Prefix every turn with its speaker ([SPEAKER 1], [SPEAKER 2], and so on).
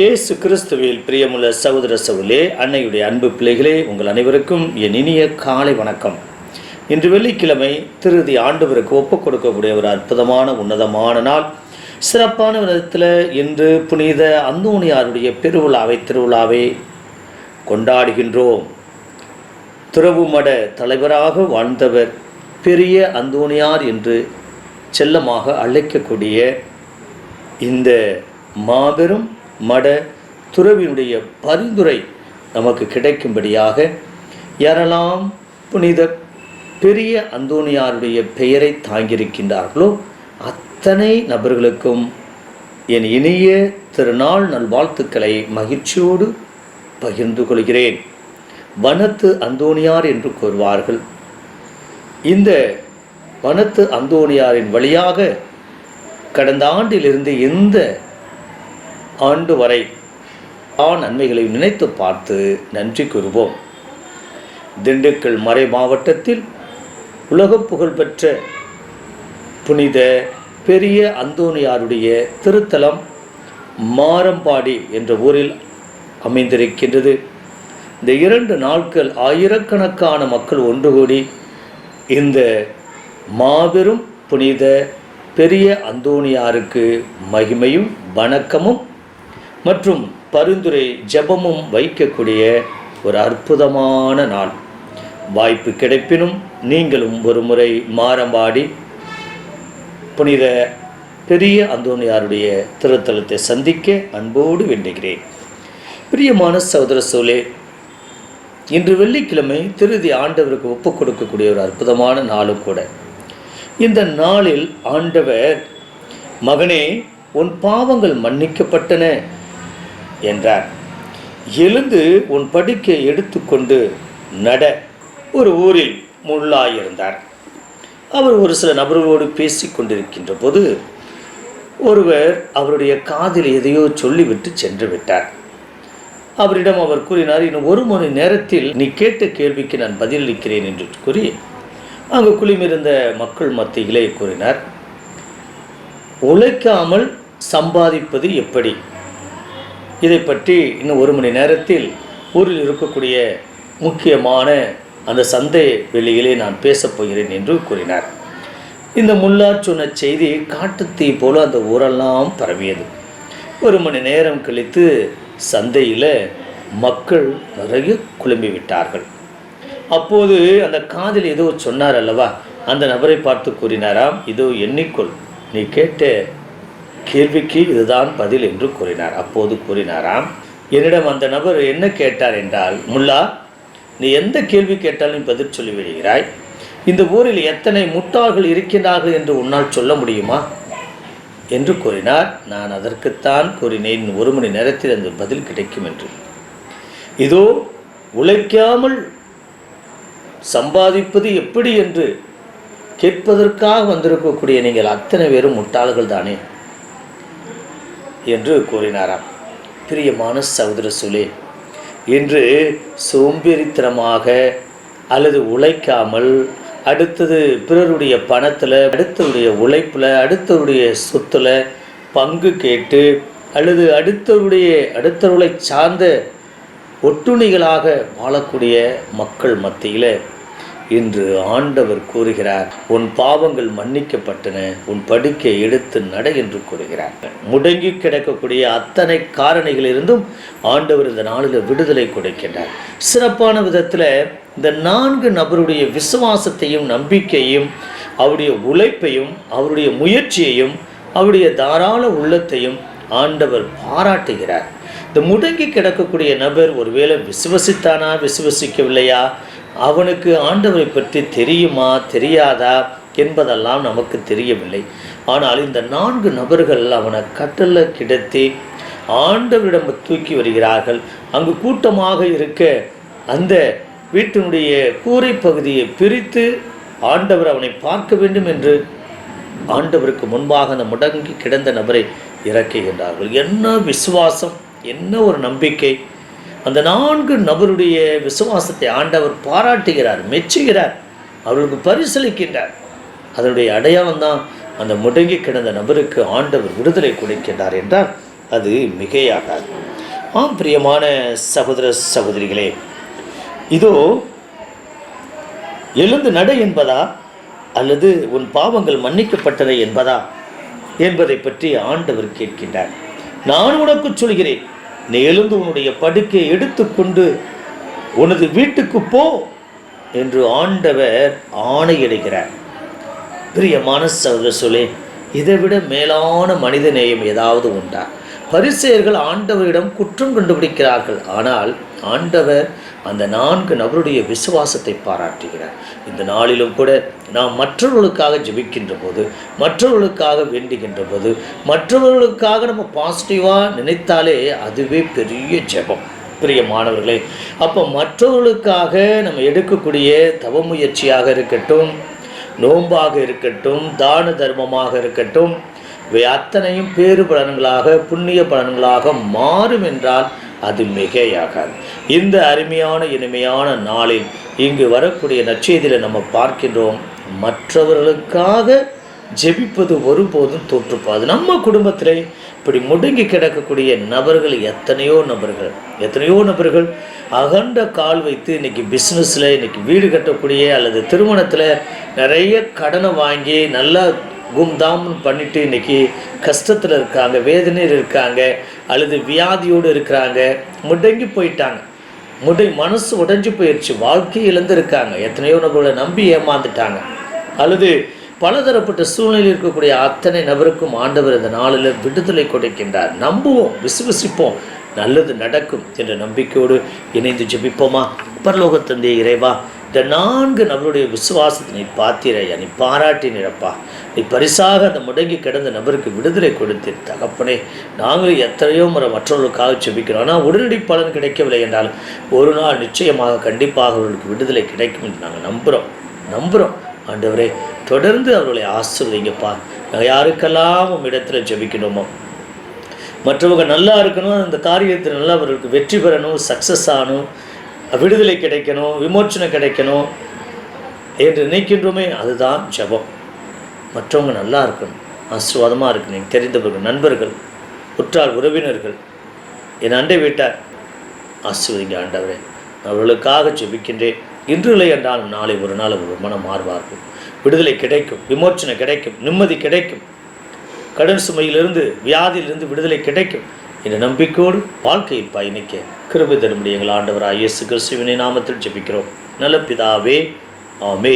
[SPEAKER 1] இயேசு கிறிஸ்துவில் பிரியமுள்ள சகோதர சவுலே அன்னையுடைய அன்பு பிள்ளைகளே உங்கள் அனைவருக்கும் என் இனிய காலை வணக்கம். இன்று வெள்ளிக்கிழமை திருதி ஆண்டவருக்கு ஒப்புக் கொடுக்கக்கூடிய ஒரு அற்புதமான உன்னதமான நாள். சிறப்பான விதத்தில் இன்று புனித அந்தோணியாருடைய பெருவிழாவை திருவிழாவை கொண்டாடுகின்றோம். துறவுமட தலைவராக வாழ்ந்தவர் பெரிய அந்தோணியார் என்று செல்லமாக அழைக்கக்கூடிய இந்த மாபெரும் மட துறவினுடைய பரிந்துரை நமக்கு கிடைக்கும்படியாக யாரெல்லாம் புனித பெரிய அந்தோணியாருடைய பெயரை தாங்கியிருக்கின்றார்களோ அத்தனை நபர்களுக்கும் என் இனிய திருநாள் நல்வாழ்த்துக்களை மகிழ்ச்சியோடு பகிர்ந்து கொள்கிறேன். வனத்து அந்தோணியார் என்று கூறுவார்கள். இந்த வனத்து அந்தோணியாரின் வழியாக கடந்த ஆண்டிலிருந்து இந்த ஆண்டு வரை ஆ நன்மைகளை நினைத்து பார்த்து நன்றி கூறுவோம். திண்டுக்கல் மறை மாவட்டத்தில் உலக புகழ்பெற்ற புனித பெரிய அந்தோனியாருடைய திருத்தலம் மாரம்பாடி என்ற ஊரில் அமைந்திருக்கின்றது. இந்த இரண்டு நாட்கள் ஆயிரக்கணக்கான மக்கள் ஒன்று கூடி இந்த மாபெரும் புனித பெரிய அந்தோணியாருக்கு மகிமையும் வணக்கமும் மற்றும் பரிந்துரை ஜெபமும் வைக்கக்கூடிய ஒரு அற்புதமான நாள். வாய்ப்பு கிடைப்பினும் நீங்களும் ஒரு முறை மாறம்பாடி புனித பெரிய அந்தோனியாருடைய திருத்தலத்தை சந்திக்க அன்போடு வேண்டுகிறேன். பிரியமான சகோதர சோலே இன்று வெள்ளிக்கிழமை திருதி ஆண்டவருக்கு ஒப்பு கொடுக்கக்கூடிய ஒரு அற்புதமான நாளும் கூட. இந்த நாளில் ஆண்டவர் மகனே உன் பாவங்கள் மன்னிக்கப்பட்டன. என்றார். எழுந்து உன் படிக்கை எடுத்துக்கொண்டு நட. ஒரு ஊரில் முள்ளாயிருந்தார் அவர் ஒரு சில நபர்களோடு பேசி கொண்டிருக்கின்ற போது ஒருவர் அவருடைய காதில் எதையோ சொல்லிவிட்டு சென்று விட்டார். அவரிடம் அவர் கூறினார் இன்னும் ஒரு மணி நேரத்தில் நீ கேட்ட கேள்விக்கு நான் பதிலளிக்கிறேன் என்று கூறி அங்கு குளிமிருந்த மக்கள் மத்தியிலே கூறினார் உழைக்காமல் சம்பாதிப்பது எப்படி? இதை பற்றி இன்னும் ஒரு மணி நேரத்தில் ஊரில் இருக்கக்கூடிய முக்கியமான அந்த சந்தை வெளியிலே நான் பேசப் போகிறேன் என்று கூறினார். இந்த முல்லார் சொன்ன செய்தி காட்டுத்தீ போல அந்த ஊரெல்லாம் பரவியது. ஒரு மணி நேரம் கழித்து சந்தையில் மக்கள் நிறைய குழம்பி விட்டார்கள். அப்போது அந்த காதில் ஏதோ சொன்னார் அல்லவா? அந்த நபரை பார்த்து கூறினாராம் இதோ எண்ணிக்கொள். நீ கேட்ட கேள்விக்கு இதுதான் பதில் என்று கூறினார். அப்போது கூறினாராம் என்னிடம் அந்த நபர் என்ன கேட்டார் என்றால் முல்லா நீ எந்த கேள்வி கேட்டாலும் நீ பதில் சொல்லிவிடுகிறாய் இந்த ஊரில் எத்தனை முட்டாள்கள் இருக்கின்றார்கள் என்று உன்னால் சொல்ல முடியுமா? என்று கூறினார். நான் அதற்குத்தான் கூறினேன். ஒரு மணி நேரத்தில் அந்த பதில் கிடைக்கும் என்று. இதோ உழைக்காமல் சம்பாதிப்பது எப்படி என்று கேட்பதற்காக வந்திருக்கக்கூடிய நீங்கள் அத்தனை பேரும் முட்டாள்கள் தானே? என்று கூறினாராம். பிரியமான சகோதர சுலே இன்று சோம்பேறித்தனமாக அல்லது உழைக்காமல் அடுத்தது பிறருடைய பணத்தில் அடுத்தவருடைய உழைப்பில் அடுத்தவருடைய சொத்தில் பங்கு கேட்டு அல்லது அடுத்தவருடைய அடுத்தவர்களை சார்ந்த ஒட்டுணிகளாக வாழக்கூடிய மக்கள் மத்தியில் என்று ஆண்டவர் கூறுகிறார். உன் பாவங்கள் மன்னிக்கப்பட்டன உன் படுக்கை எடுத்து நட என்று கூறுகிறார். முடங்கி கிடக்கக்கூடிய அத்தனை காரணிகளிலிருந்தும் ஆண்டவர் இந்த நாளில் விடுதலை கொடுக்கின்றார். சிறப்பான விதத்தில் இந்த நான்கு நபருடைய விசுவாசத்தையும் நம்பிக்கையும் அவருடைய உழைப்பையும் அவருடைய முயற்சியையும் அவருடைய தாராள உள்ளத்தையும் ஆண்டவர் பாராட்டுகிறார். இந்த முடங்கி கிடக்கக்கூடிய நபர் ஒருவேளை விசுவசித்தானா விசுவசிக்கவில்லையா? அவனுக்கு ஆண்டவரை பற்றி தெரியுமா தெரியாதா என்பதெல்லாம் நமக்கு தெரியவில்லை. ஆனால் இந்த நான்கு நபர்கள் அவனை கட்டல்ல கிடத்தி ஆண்டவரிடம் தூக்கி வருகிறார்கள். அங்கு கூட்டமாக இருக்க அந்த வீட்டினுடைய கூரை பகுதியை பிரித்து ஆண்டவர் அவனை பார்க்க வேண்டும் என்று ஆண்டவருக்கு முன்பாக அந்த முடங்கி கிடந்த நபரை இறக்குகின்றார்கள். என்ன விசுவாசம்? என்ன ஒரு நம்பிக்கை? அந்த நான்கு நபருடைய விசுவாசத்தை ஆண்டவர் பாராட்டுகிறார் மெச்சுகிறார் அவர்களுக்கு பரிசளிக்கின்றார். அதனுடைய அடையாளம் தான் அந்த முடங்கி கிடந்த நபருக்கு ஆண்டவர் விடுதலை கொடுக்கின்றார் என்றால் அது மிகையாகாது. ஆம் பிரியமான சகோதர சகோதரிகளே இதோ எழுந்து நட என்பதா அல்லது உன் பாவங்கள் மன்னிக்கப்பட்டவை என்பதா? என்பதை பற்றி ஆண்டவர் கேட்கின்றார். நான் உனக்கு சொல்கிறேன் நீ எழுந்து உன்னுடைய படுக்கையை எடுத்துக்கொண்டு உனது வீட்டுக்கு போ என்று ஆண்டவர் ஆணையிடுகிறார். பிரியமான சகோதர சொல்லே இதைவிட மேலான மனித நேயம் ஏதாவது உண்டா? பரிசெயர்கள் ஆண்டவரிடம் குற்றம் கண்டுபிடிக்கிறார்கள். ஆனால் ஆண்டவர் அந்த நான்கு நபருடைய விசுவாசத்தை பாராட்டுகிறார். இந்த நாளிலும் கூட நாம் மற்றவர்களுக்காக ஜெபிக்கின்ற போது மற்றவர்களுக்காக வேண்டுகின்ற போது மற்றவர்களுக்காக நம்ம பாசிட்டிவாக நினைத்தாலே அதுவே பெரிய ஜெபம். பிரிய மாணவர்களே அப்போ மற்றவர்களுக்காக நம்ம எடுக்கக்கூடிய தவ முயற்சியாக இருக்கட்டும் நோன்பாக இருக்கட்டும் தான தர்மமாக இருக்கட்டும் இவை அத்தனையும் பேறு பலன்களாக புண்ணிய பலன்களாக மாறும் என்றால் அது மிகையாகாது. இந்த அருமையான இனிமையான நாளில் இங்கு வரக்கூடிய நச்செய்தியில் நம்ம பார்க்கின்றோம் மற்றவர்களுக்காக ஜெபிப்பது ஒருபோதும் தோற்றுப்பாது. நம்ம குடும்பத்திலே இப்படி முடங்கி கிடக்கக்கூடிய நபர்கள் எத்தனையோ நபர்கள் எத்தனையோ நபர்கள் அகண்ட கால் வைத்து இன்னைக்கு பிஸ்னஸில் இன்னைக்கு வீடு கட்டக்கூடிய அல்லது திருமணத்தில் நிறைய கடனை வாங்கி நல்லா கும்தாம்னு பண்ணிவிட்டு இன்னைக்கு கஷ்டத்தில் இருக்காங்க வேதனையில் இருக்காங்க அல்லது வியாதியோடு இருக்கிறாங்க முடங்கி போயிட்டாங்க. முடை மனசு உடைஞ்சு போயிடுச்சு வாழ்க்கை இழந்திருக்காங்க. எத்தனையோ நபர்களை நம்பி ஏமாந்துட்டாங்க. அல்லது பலதரப்பட்ட சூழ்நிலையில் இருக்கக்கூடிய அத்தனை நபருக்கும் ஆண்டவர் இந்த நாளில் விடுதலை கொடுக்கின்றார். நம்புவோம் விசுவசிப்போம். நல்லது நடக்கும் என்ற நம்பிக்கையோடு இணைந்து ஜெபிப்போமா? பரலோக தந்தை இறைவா இந்த நான்கு நபருடைய விசுவாசத்தை நீ பார்த்தீரையா நீ பாராட்டி பாராட்டினிரப்பா. நீ பரிசாக அந்த முடங்கி கிடந்த நபருக்கு விடுதலை கொடுத்து தகப்பனே. நாங்களும் எத்தனையோ முறை மற்றவர்களுக்காக ஜெபிக்கிறோம் ஆனால் உடனடி பலன் கிடைக்கவில்லை என்றால் ஒரு நாள் நிச்சயமாக கண்டிப்பாக அவர்களுக்கு விடுதலை கிடைக்கும் என்று நாங்கள் நம்புகிறோம் நம்புகிறோம் ஆண்டவரே தொடர்ந்து அவர்களை ஆசிர்வதிங்கப்பா. நாங்கள் யாருக்கெல்லாம் இடத்துல ஜெபிக்கணுமோ மற்றவங்க நல்லா இருக்கணும் அந்த காரியத்தில் நல்லா அவர்களுக்கு வெற்றி பெறணும் சக்ஸஸ் ஆகணும். விடுதலை கிடைக்கணும் விமோச்சனம் கிடைக்கணும் என்று நினைக்கின்றோமே அதுதான் ஜெபம். மற்றவங்க நல்லா இருக்கணும் ஆசீர்வாதமாக இருக்கு நீங்கள் தெரிந்தவர்கள் நண்பர்கள் உற்றார் உறவினர்கள். என் அண்டை வீட்டார் ஆசீர்வதிங்க ஆண்டவரே. அவர்களுக்காக ஜெபிக்கின்றேன். இன்று என்றாலும் நாளை ஒரு நாள் அவர்கள் மனம் மாறுவார்கள். விடுதலை கிடைக்கும் விமோச்சனை கிடைக்கும் நிம்மதி கிடைக்கும். கடன் சுமையிலிருந்து வியாதியிலிருந்து விடுதலை கிடைக்கும். என்ற நம்பிக்கையோடு வாழ்க்கையில் பயணிக்க கிருபை தரும்படி எங்கள் ஆண்டவர் இயேசு கிறிஸ்துவினை நாமத்தில் ஜெபிக்கிறோம். நல்ல பிதாவே ஆமே